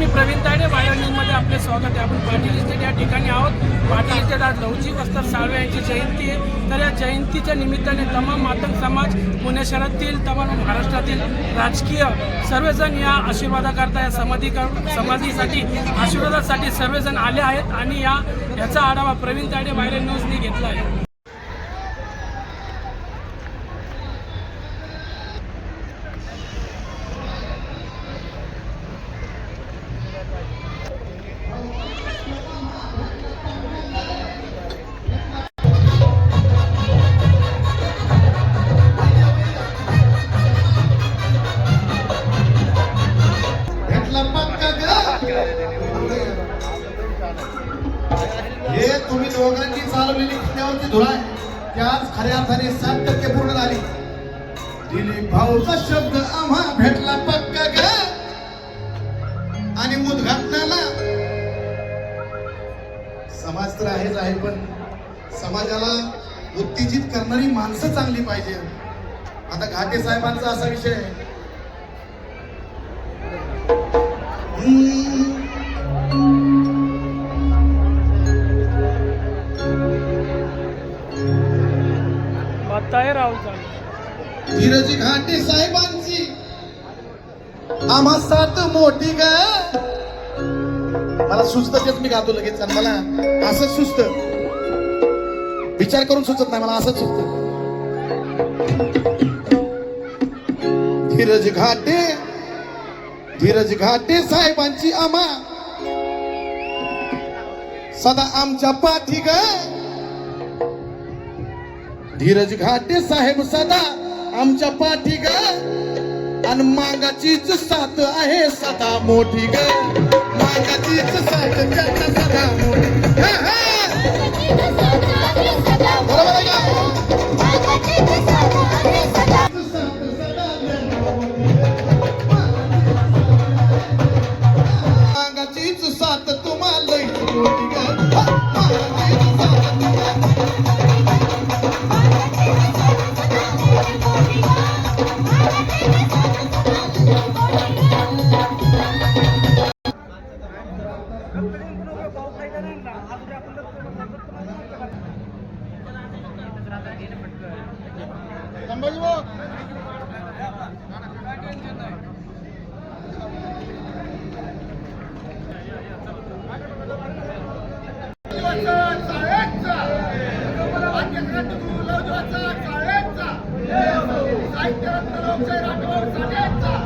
मी Pravin Tade wire न्यूजमध्ये आपले स्वागत आहे. आपण पाटील इस्टेट या ठिकाणी आहोत. पाटील इस्टेट आज लवचिक वस्तर साळवे यांची जयंती आहे. तर या जयंतीच्या निमित्ताने तमाम मातंग समाज पुणे शहरातील तमाम महाराष्ट्रातील राजकीय सर्वजण या आशीर्वादाकरता या समाधी समाधीसाठी आशीर्वादासाठी सर्वजण आले आहेत आणि या याचा आढावा प्रवीण ताडे वायर न्यूजने घेतला आहे. हे तुम्ही दोघांची चालवलेली किल्ल्यावरची धुरा आहे ती आज खऱ्या अर्थाने सात टक्के पूर्ण झाली. दिलीप भाऊचा शब्द आम्हा भेटला पक्का ग. आणि उद्घाटनाला समाज तर आहेच आहे पण समाजाला उत्तेजित करणारी माणसं चांगली पाहिजे. आता घाटे साहेबांचा असा विषय आहे. धीरजी घाटे साहेबांची आम्हा सात मोठी ग. मला सुचत तेच मी गातो लगेच मला असंच सुचत. विचार करून सुचत नाही मला असंच सुचत. धीरज घाटे धीरज घाटे साहेबांची आमा. सदा आमच्या पाठी ग. धीरज घाटे साहेब सदा आमच्या पाठी ग. आणि मागाचीच साथ आहे सदा मोठी ग. मागाचीच साथ सदा मोठी. तुम्हाला मोठी ग हा, मागाचीच साथ तुम्हाला साहित्य रत्न लोकशाही राठोड साठेचा